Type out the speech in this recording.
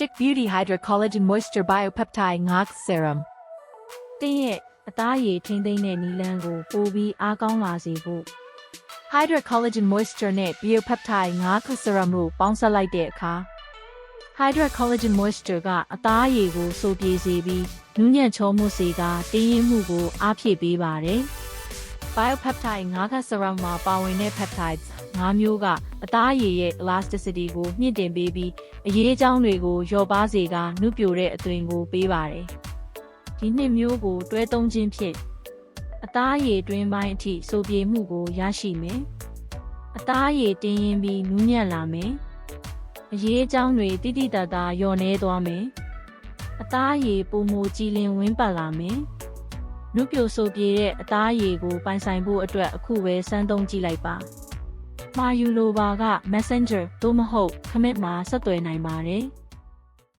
Chic Beauty Hydra Collagen Moisture Biopeptide Ngok Serum တင်းရဲ့အသားရည်ထိမ့်သိမ့်တဲ့နီလန်းကိုပိုပြီးအားကောင်းလာစေဖို့ Hydra Collagen Moisture နဲ့ Biopeptide Ngok Serum တို့ပေါင်းစပ်လိုက်တဲ့အခါ Hydra Collagen Moisture ကအသားရည်ကိုစိုးပြေစေပြီးနူးညံ့ချောမှုစေကတင်းရင်မှုကိုအားဖြည့်ပေးပါတယ်။ Biopeptide ငါးခ serum မှာပါဝင်တဲ့ peptides ၅မျိုးကအသားရည်ရဲ့ elasticity ကိုမြင့်တင်ပေးပြီးအရေးအကြောင်းတွေကိုလျော့ပါစေကနုပြိုတဲ့အသွင်ကိုပေးပါတယ်။ဒီနှစ်မျိုးကိုတွဲသုံးခြင်းဖြင့်အသားရည်တွင်းပိုင်းအထိစိုးပြေမှုကိုရရှိမယ်။အသားရည်တင်းရင်ပြီးနူးညံ့လာမယ်။အရေးအကြောင်းတွေတိတိတတ်တာလျော့နေသွားမယ်။အသားရည်ပုံမူကြည်လင်ဝင်းပတ်လာမယ်။ နုပြိုဆိုပြေတဲ့အသားရည်ကိုပိုင်ဆိုင်ဖို့အတွက်အခုပဲစမ်းသုံးကြည့်လိုက်ပါ။မာယူလိုပါက Messenger သို့မဟုတ် Commit မှာဆက်သွယ်နိုင်ပါတယ်။